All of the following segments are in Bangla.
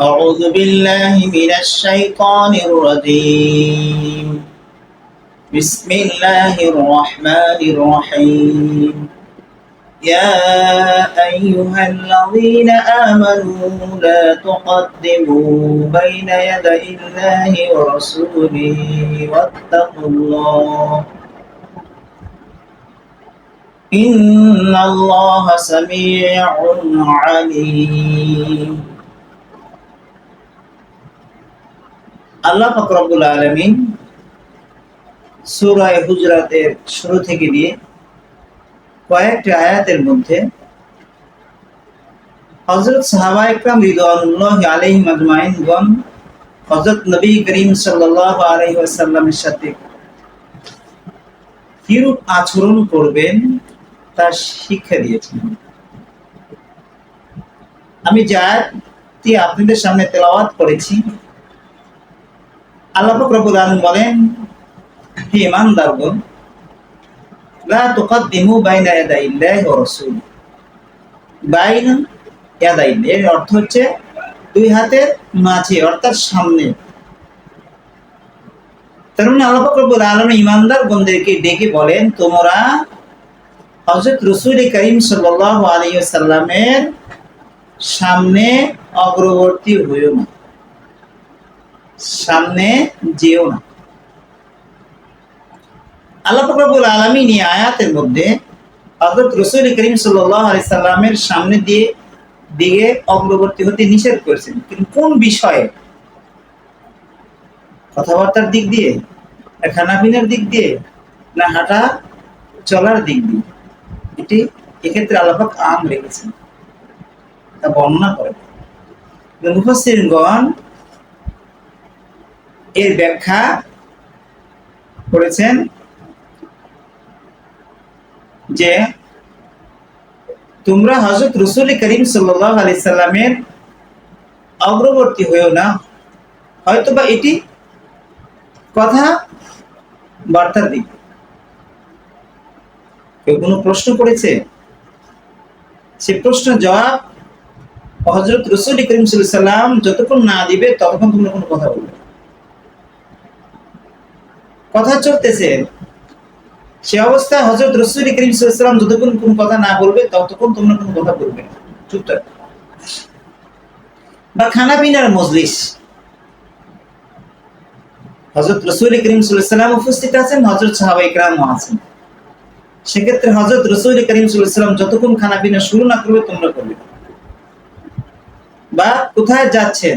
أعوذ بالله من الشيطان الرجيم. بسم الله الرحمن الرحيم. يا أيها الذين آمنوا لا تقدموا بين يدي الله ورسوله واتقوا الله. إن الله سميع عليم. আল্লাহ ফকরবুল আলমিন সুরায় হুজরাতের শুরু থেকে নিয়ে কয়েকটি আয়াতের মধ্যে হজরত সাহাবা ইকরাম আলাইহিম আজমাইনগণ হজরত নবী করিম সাল্লাল্লাহু আলাইহি ওয়াসাল্লামের সাথে কিরূপ আচরণ করবেন তার শিক্ষা দিয়েছেন। আমি যে আপনাদের সামনে তেলাওয়াত করেছি আল্লাহ রব্বুল আলামিন বলেন, হে ইমানদারগণ, লা তুকাদ্দিমু বাইনা ইয়াদাইল্লাহি ওয়া রাসূল বাইনা ইয়াদাইল এর অর্থ হচ্ছে দুই হাতের মাঝে, অর্থাৎ সামনে। তার মানে আল্লাহ রব্বুল আলামিন ইমানদার বন্দেরকে ডেকে বলেন, তোমরা হযরত রাসূল করিম সাল্লাল্লাহু আলাইহি ওয়াসাল্লামের সামনে অগ্রবর্তী হইও না। সামনে যেও না। আল্লাহ ফকরাবুল আলমিন এই আয়াতের মধ্যে হজরত রসুল করিম সাল্লামের সামনে দিয়ে দিকে অগ্রবর্তী হতে নিষেধ করেছেন। কিন্তু কোন বিষয়ে? কথাবার্তার দিক দিয়ে? খানাপিনার দিক দিয়ে? না হাঁটা চলার দিক দিয়ে? এটি এক্ষেত্রে আল্লাপাক আম রেখেছেন। তা বর্ণনা করে। মুফাসিরগণ এর ব্যাখ্যা করেছেন যে তোমরা হজরত রসুল করিম সাল্লাহ আলি সাল্লামের অগ্রবর্তী হয়েও না। হয়তোবা এটি কথা বার্তার দিক। কেউ কোনো প্রশ্ন করেছে? সে প্রশ্ন জবাব হজরত রসুল করিম সাল্লাম যতক্ষণ না দিবে ততক্ষণ তোমরা কোনো কথা বলবে কথা চলতেছে। সে অবস্থায় হজরত রসুল করিম সাল্লাম যতক্ষণ কোনো কথা না বলবে, ততক্ষণ তোমরা কোনো কথা বলবে না। চুপ বা খানা পিনার মজলিস। হজরত রসুল করিম সাল্লাম উপস্থিত আছেন হজরত সাহাবা ইকরামও আছেন। সেক্ষেত্রে হজরত রসুল করিম সাল্লাম যতক্ষণ খানা পিনা শুরু না করবে, তোমরা করবে বা কোথায় যাচ্ছেন?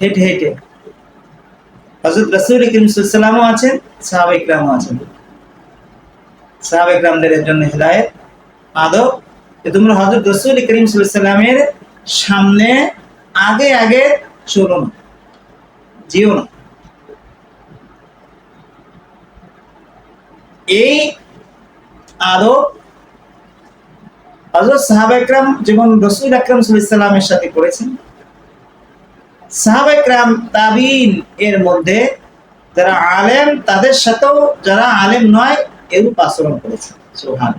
হেঁটে হেঁটে। হজরত রসুল করিম সাল্লামও আছেন সাহাবা ইকরামও আছেন সাহাবা ইকরামদের জন্য হেদায়ত, আদব। যে তোমরা হজরত রসুল করিম সাল্লামের সামনে আগে আগে চলো না, যেও না। এই আদব হজরত সাহাব ইকরাম যেমন রসুল আকরাম সাল্লামের সাথে করেছেন সাহাবাইকরাম তাবিন এর মধ্যে যারা আলেম, তাদের সাথেও যারা আলেম নয় এরূপ আচরণ করেছে সোহান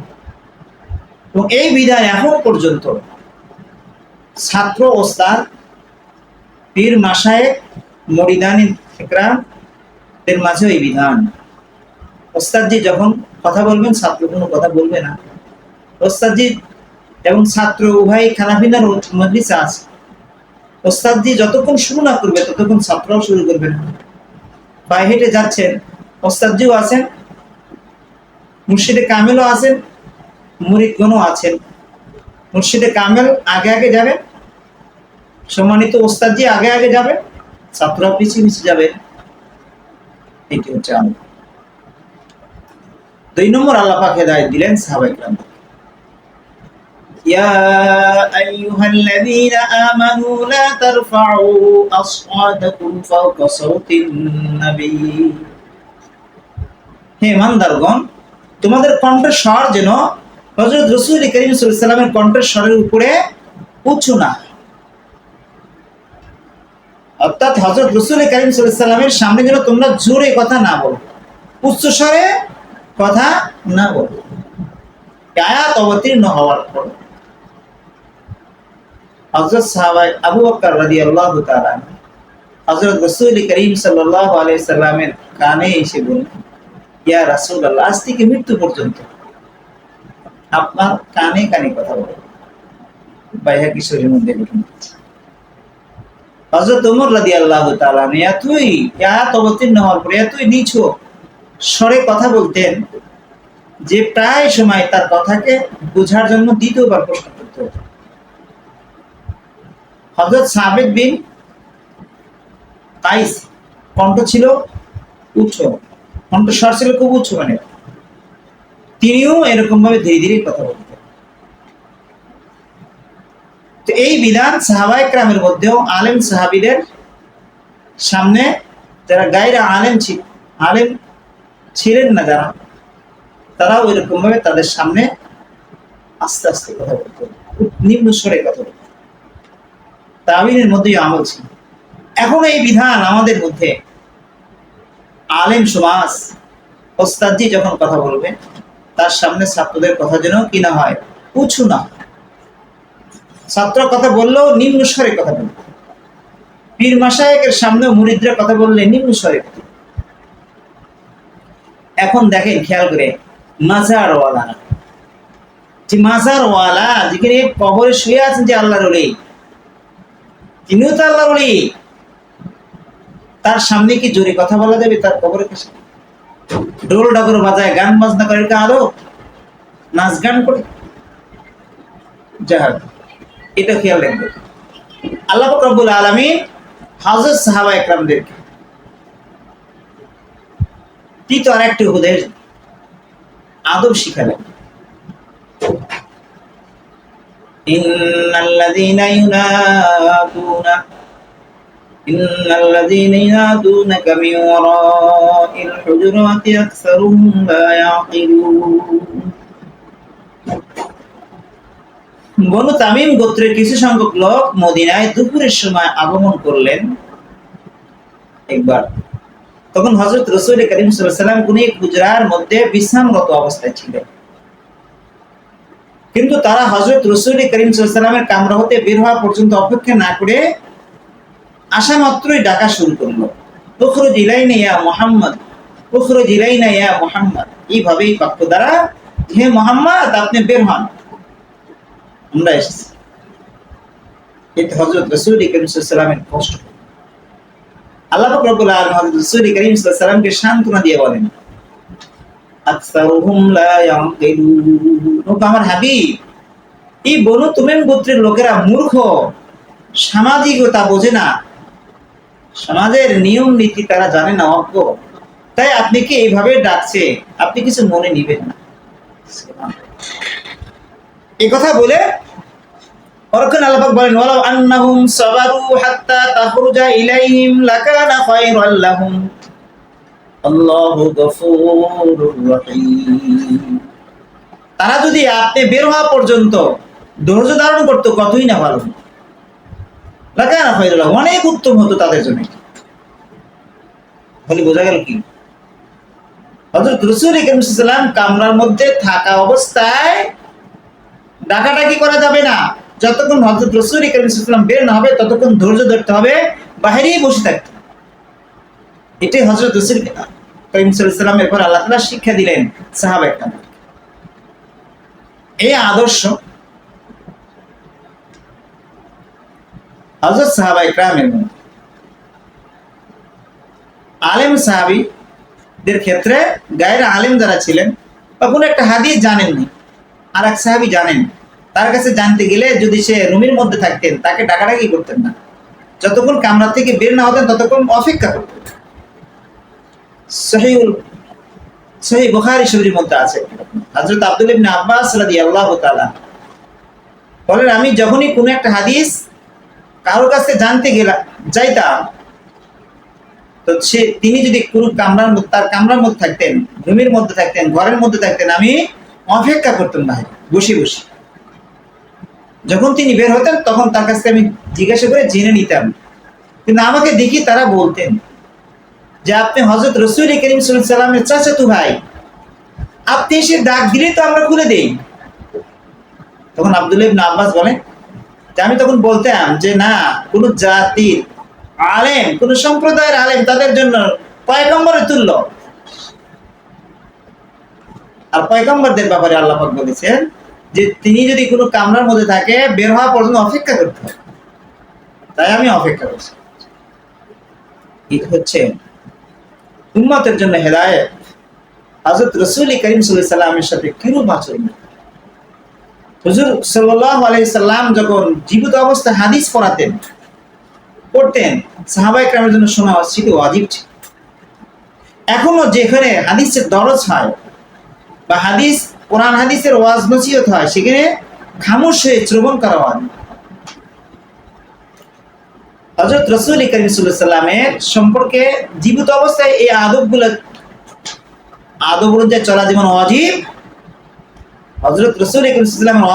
এবং এই বিধান এখন পর্যন্ত ছাত্র ওস্তাদ পীর মাসায় মরিদানি একরামদের মাঝে এই বিধান। ওস্তাদজি যখন কথা বলবেন, ছাত্র কোনো কথা বলবে না। ওস্তাদজি এবং ছাত্র উভয় খানাফিনার মজলিসে আছে। ওস্তাদজি যতক্ষণ শুরু না করবে, ততক্ষণ ছাত্ররাও শুরু করবে না। পায়ে হেঁটে যাচ্ছেন। ওস্তাদজিও আছেন। মুর্শিদে কামেলও আছেন। মুরিদগণও আছেন। মুর্শিদে কামেল আগে আগে যাবে। সম্মানিত ওস্তাদজি আগে আগে যাবে। ছাত্ররা পিছিয়ে পিছিয়ে যাবে। এটি হচ্ছে দুই নম্বর আল্লাহ পাক হেদায়ত দিলেন সাহাবাইকরাম يا أيها الذين آمنوا لا ترفعوا أصواتكم فوق صوت النبي হে ইমানদারগণ তোমাদের কণ্ঠস্বর যেন হজরত রসুল করিম সাল্লামের কণ্ঠস্বরের উপরে উঁচু না অর্থাৎ হজরত রসুল করিম সাল্লামের সামনে যেন তোমরা জোরে কথা না বলো উচ্চস্বরে কথা না বলো আয়াত অবতীর্ণ হওয়ার পর হজরত সাহাবাই আবু বকর রাদিয়াল্লাহু তাআলা হজরত রসুল করিম সাল্লামের কানে এসে বললেন, ইয়া রাসূলুল্লাহ, আজ থেকে মৃত্যু পর্যন্ত আপনার কানে কানে কথা বলে। বাইহা ঘটনা হজরত উমর এতই, এত অবতীর্ণ হওয়ার পরে এতই নিচু স্বরে কথা বলতেন যে প্রায় সময় তার কথাকে বোঝার জন্য দ্বিতীয়বার প্রশ্ন করতে হতো। হজরত সাবেদ বিন কাইস, কণ্ঠ ছিল উচ্চ কণ্ঠস্বর ছিল খুব উচ্চ মানে। তিনিও এরকম ভাবে ধীরে ধীরে কথা বলতেন। তো এই বিধান সাহাবাই ক্রামের মধ্যেও আলেম সাহাবিদের সামনে যারা গাইরা আলেম ছিল আলেম ছিলেন না যারা, তারাও এরকম ভাবে তাদের সামনে আস্তে আস্তে কথা বলতো নিম্ন স্বরে কথা বলতো তাবিনের মধ্যেই আমল ছিল। এখন এই বিধান আমাদের মধ্যে। আলেম সমাজ, ওস্তাদজি যখন কথা বলবে, তার সামনে ছাত্রদের কথা যেন কি না হয়, উঁচু না ছাত্র কথা বললেও নিম্ন স্বরে কথা বলবে। পীর মাসায়কের সামনে মুরিদরা কথা বললে নিম্ন স্বরে। এখন দেখেন, খেয়াল করে মাজার ওয়ালা যে মাজার ওয়ালা যেখানে কবরে শুয়ে আছেন যে আল্লাহর ওলি তিনিও তো আল্লাহর ওলি। তার সামনে কি জোরে কথা বলা যাবে? তার কবরের কাছে। ঢোল ডাকর বাজায়, গান বাজনা করে আলো নাচ গান করে? যাহার এটা খেয়াল রাখবে। আল্লাহ রব্বুল আলামিন হযরত সাহাবা একরামদেরকে তৃতীয় আরেকটি উপদেশ আদব শিখালেন। إن الذين ينادون إن الذين ينادونك من وراء الحجرات أكثرهم لا يعقلون বনু তামিম গোত্রের কিছু সংখ্যক লোক মদিনায় দুপুরের সময় আগমন করলেন একবার তখন হজরত রসুল করিম সাল্লাম কোন এক গুজরার মধ্যে বিশ্রামরত অবস্থায় ছিলেন কিন্তু তারা হজরত রসুল করিম সাল্লামের কামরা হতে বের হওয়া পর্যন্ত অপেক্ষা না করে আসা মাত্রই ডাকা শুরু করল। পুখরো জিলাইনা ইয়া মোহাম্মদ পুখরো জিলাইনা ইয়া মোহাম্মদ। এইভাবেই বাক্য দ্বারা, হে মোহাম্মদ, আপনি বের হন। আমরা এসেছি। এতে হজরত রসুল করিম সাল্লামের কষ্ট। আল্লাহ রব্বুল আলামিন হযরত করিম সাল্লামকে সান্ত্বনা দিয়ে বলেন আমার হাবিব, এই বনু তুমিম গোত্রের লোকেরা মূর্খ, সামাজিকতা বোঝে না। সমাজের নিয়ম নীতি তারা জানে না, অজ্ঞ। তাই আপনি কি এইভাবে ডাকছে? আপনি কিছু মনে নিবেন না। এই কথা বলে পরক্ষণ আল্লাহ বলেন, ওয়ালাউ আন্নাহুম সাবারু হাত্তা তাখরুজা ইলাইহিম লাকানা খায়রাল আল্লাহু গফুরুর তারা যদি আপনি বের হওয়া পর্যন্ত ধৈর্য ধারণ করতো, কতই না ভালো। লাকানা খায়রাল লাহুম অনেক উত্তম হতো তাদের জন্য। বলি বোঝা গেল কি? হযরত রাসূল কামরার মধ্যে থাকা অবস্থায় ডাকাডাকি করা যাবে না। যতক্ষণ হজরত রসুল করিম বের না হবে, ততক্ষণ ধৈর্য ধরতে হবে, বাহিরেই বসে থাকতে। এটাই হজরত রসুল সাল্লাম এরপর আল্লাহ তালা শিক্ষা দিলেন সাহাবা একটা এই আদর্শ হজরত সাহাবা ইকরামের মধ্যে। আলেম সাহাবিদের ক্ষেত্রে গায়ের আলেম যারা ছিলেন বা কোনো একটা হাদিস জানেননি আর এক সাহাবি জানেন, তার কাছে জানতে গেলে যদি সে রুমের মধ্যে থাকতেন, তাকে ডাকাডাকি করতেন না। যতক্ষণ কামরা থেকে বের না হতেন, ততক্ষণ অপেক্ষা করতেন। আমি যখনই কোনো একটা হাদিস কারোর কাছে জানতে গেলাম যাইতাম, তো সে, তিনি যদি কোনো কামরার মধ্যে, তার কামরার মধ্যে থাকতেন রুমের মধ্যে থাকতেন, ঘরের মধ্যে থাকতেন, আমি অপেক্ষা করতাম না বসে বসে। যখন তিনি বের হতেন, তখন তার কাছ আমি জিজ্ঞাসা করে জেনে নিতাম। কিন্তু আমাকে দেখি তারা বলতেন যে আপনি হজরত রসুল করিম সাল্লামের চাচাতু ভাই, আপনি এসে ডাক দিলে তো আমরা খুলে দেই। তখন আব্দুল ইবনে আব্বাস বলেন তা আমি তখন বলতাম যে না, কোন জাতির আলেম, কোন সম্প্রদায়ের আলেম তাদের জন্য পয়গম্বরের তুল্য। আর পয়গম্বরদের ব্যাপারে আল্লাহ বলেছেন যে তিনি যদি কোনো কামরার মধ্যে থাকে, বের হওয়া পর্যন্ত অপেক্ষা করতে হবে। তাই আমি অপেক্ষা করছি। এটা হচ্ছে উম্মতের জন্য হেদায়েত। হযরত রাসূল করিম সাল্লামের সাথে কিরূপ আচরণ? হুজুর সাল্লাল্লাহু আলাইহি সাল্লাম যখন জীবিত অবস্থায় হাদিস পড়াতেন, পড়তেন, সাহাবায়ে কেরামের জন্য শোনা ছিল ছিল। এখনও যেখানে হাদিসের দরজ হয় বা হাদিস, কোরআন হাদিসের ওয়াজ নসিহত হয়, সেখানে খামোশ হয়ে শ্রবণ করা হয়। হজরত রসুল সম্পর্কে জীবিত অবস্থায় এই আদবগুলো চলা যেমন অজীব হজরত রসুল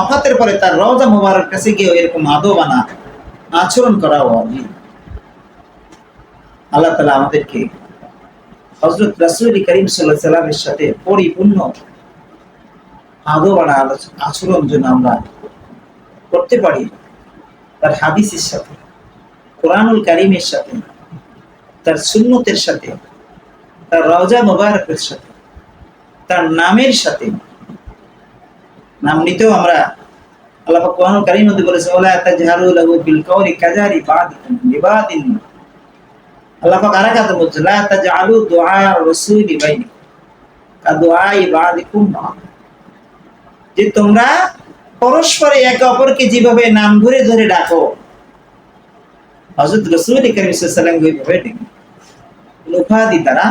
অফাতের পরে তার রওজা মোবারক কাছে গিয়ে এরকম আদব আনা, আচরণ করা অজীব। আল্লাহ তালা আমাদেরকে হজরত রসুল করিম সাল্লাহ সাল্লামের সাথে পরিপূর্ণ আদব আনা, আচরণ যেন আমরা করতে পারি, তার হাদিসের সাথে। কোরআনুল কারিমের সাথে, তার সুন্নতের সাথে, তার রওজা মোবারকের সাথে, তার নামের সাথে, নাম নিতেও আমরা আল্লাহ কোরআনুল কারীম মধ্যে বলেছে লাহু বিল কাজারি আল্লাহ পাক বলছে, লা। যে তোমরা পরস্পরে একে অপরকে যেভাবে নাম ধরে ধরে ডাকো হজরত রসুল করিম সাল্লাম ওইভাবে ডাকবে উপাধি দ্বারা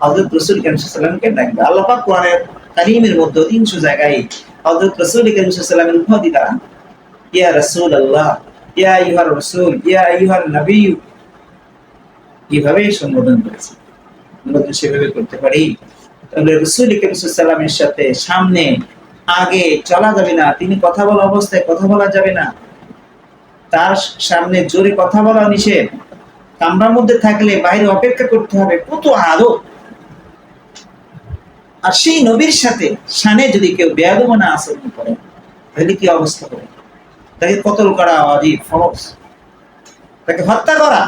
হজরত রসুল করিমসাল্লামকে ডাকবে আল্লাহ পাক কোরআনের কারিমের মধ্যে অধিকাংশ জায়গায় হজরত রসুল করিম সাল্লামের উপাধি দ্বারা, ইয়া রসুল আল্লাহ ইয়া ইহার রসুল, ইয়া ইহার নবী এইভাবে সম্বোধন করেছে। আমরা তো সেভাবে করতে পারি। তাহলে রসুল করিমসাল্লামের সাথে সামনে আগে চলা যাবে না। তিনি কথা বলা অবস্থায় কথা বলা যাবে না। তার সামনে জোরে কথা বলা নিষেধ। কামরার মধ্যে থাকলে বাইরে অপেক্ষা করতে হবে, কত আদব। আর সেই নবীর সাথে সানে যদি কেউ বেয়াদমনা আচরণ করে, তাহলে কি অবস্থা হবে? তাকে কতল করা অজিব, ফরজ। তাকে হত্যা করা।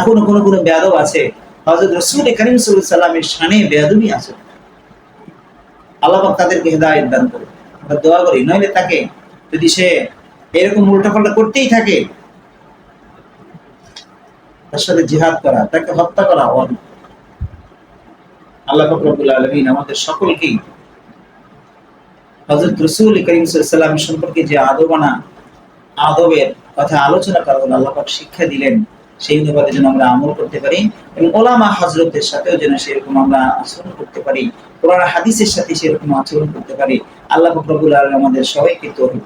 এখনও কোনো কোনো বেয়াদব আছে হজরত রসুল করিম সাল্লামের সানে বেয়াদবি আছে। আল্লাহ তাদেরকে হেদায়ত দান করে দোয়া করি, নইলে তাকে যদি সে এরকম উল্টাপাল্টা করতেই থাকে। তার সাথে জিহাদ করা, তাকে হত্যা করা আল্লাহ ফকরবুল আলমিন আমাদের সকলকেই হজরত রসুল করিম সাল্লাম সম্পর্কে যে আদবানা আদবের কথা আলোচনা করা হলো আল্লাহ পাক শিক্ষা দিলেন, সেই অনুপাতে যেন আমরা আমল করতে পারি এবং ওলামা হজরতের সাথেও যেন সেরকম আমরা আচরণ করতে পারি কোরআন হাদিসের সাথে সেরকম আচরণ করতে পারি। আল্লাহ ফকরবুল আলম আমাদের সবাইকে করুন।